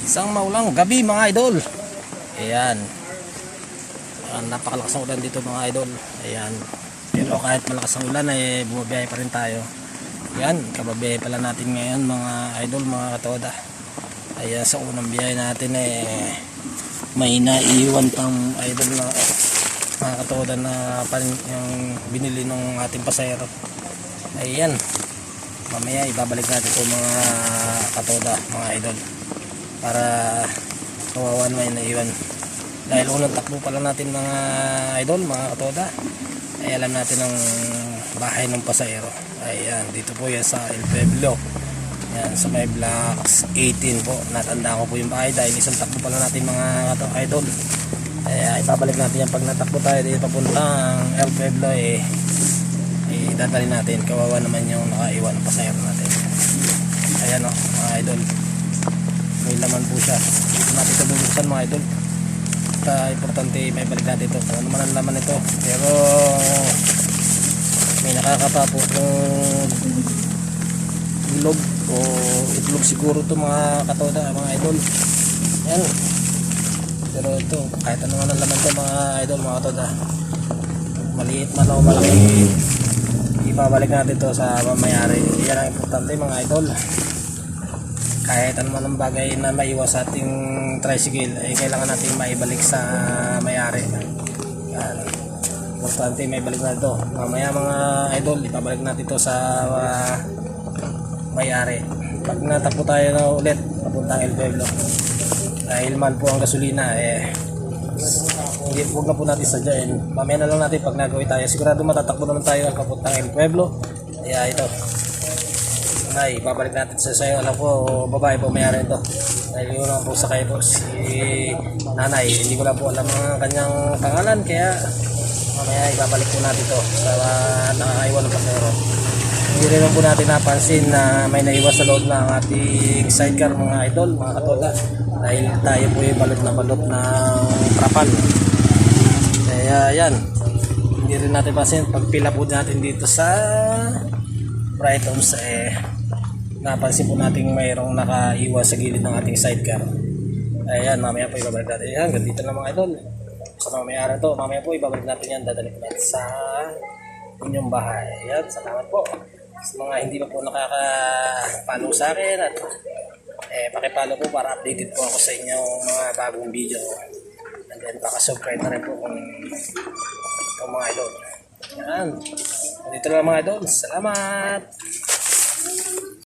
isang maulang gabi mga idol. Ayan. Ayan, napakalakas ng ulan dito mga idol. Ayan. Pero kahit malakas ang ulan eh bumabiyahe pa rin tayo. Ayan, kababiyahe pala natin ngayon mga idol, mga katoda. Ayan, sa unang biyahe natin eh may naiwan pang idol na mga katoda na pan, yung binili ng ating pasahero. Ayan. Mamaya ibabalik natin ito mga katoda, mga idol para kawawa naman yung naiwan dahil unang takbo pa lang natin mga idol mga katoda ay alam natin ang bahay ng pasahero. Ayan dito po yan sa El Pueblo. Yan sa may blocks 18 po. Natanda ko po yung bahay dahil isang takbo pa lang natin mga kato- idol. Kaya ibabalik natin yan pag natakbo tayo dito papuntang El Pueblo eh eh, dadali natin. Kawawa naman yung nakaiwan ng pasahero natin. Ayan o mga idol may laman po siya. Dito natin ito bubuksan mga idol. Basta importante may balik natin ito. Kung ano man ang laman nito. Pero may nakakapa po kung ilog o itlog siguro to mga katoda mga idol. Yan pero ito kahit ano man ang laman to mga idol mga katoda maliit man o malaki. Ibabalik natin to sa mamayari. Yan ang importante mga idol kahit ano man ang bagay na maiwas sa ating tricycle ay kailangan natin maibalik sa may-ari. Yan. Importante may balik na ito. Mamaya mga idol ibabalik natin ito sa ah, may-ari. Pag natakbo tayo na ulit papuntang El Pueblo. Dahil man po ang gasolina eh hindi huwag na po natin sadyain. Mamaya na lang natin pag nagawin tayo. Sigurado matatakbo naman tayo papuntang El Pueblo. Kaya ito Nay, babalik natin sa sayo. Alam ko, babae po mayari ito. Dahil yun lang po sa kayo po si nanay. Hindi ko lang po alam ang kanyang pangalan. Kaya mamaya ibabalik po natin ito sa uh, nakakaiwan ng pasero. Hindi rin po natin napansin na may naiwas sa loob ng ating sidecar mga idol, mga katoda. Dahil tayo po yung balot na balot ng trapal. Kaya yan. Hindi rin natin pansin pagpila po natin dito sa Bright Homes eh napansin po natin mayroong nakaiwas sa gilid ng ating sidecar. Ayan, mamaya po ibabalik natin yan. Hanggang dito na mga idol. Sa mamayara to, mamaya po ibabalik natin yan. Dadalik natin sa inyong bahay. Ayan, salamat po. Sa mga hindi pa po nakaka-follow sa akin at eh, pakipalo po para updated po ako sa inyong mga bagong video. And then, baka-subscribe na rin po kung ito mga idol. Yan. Dito na lang mga idol. Salamat!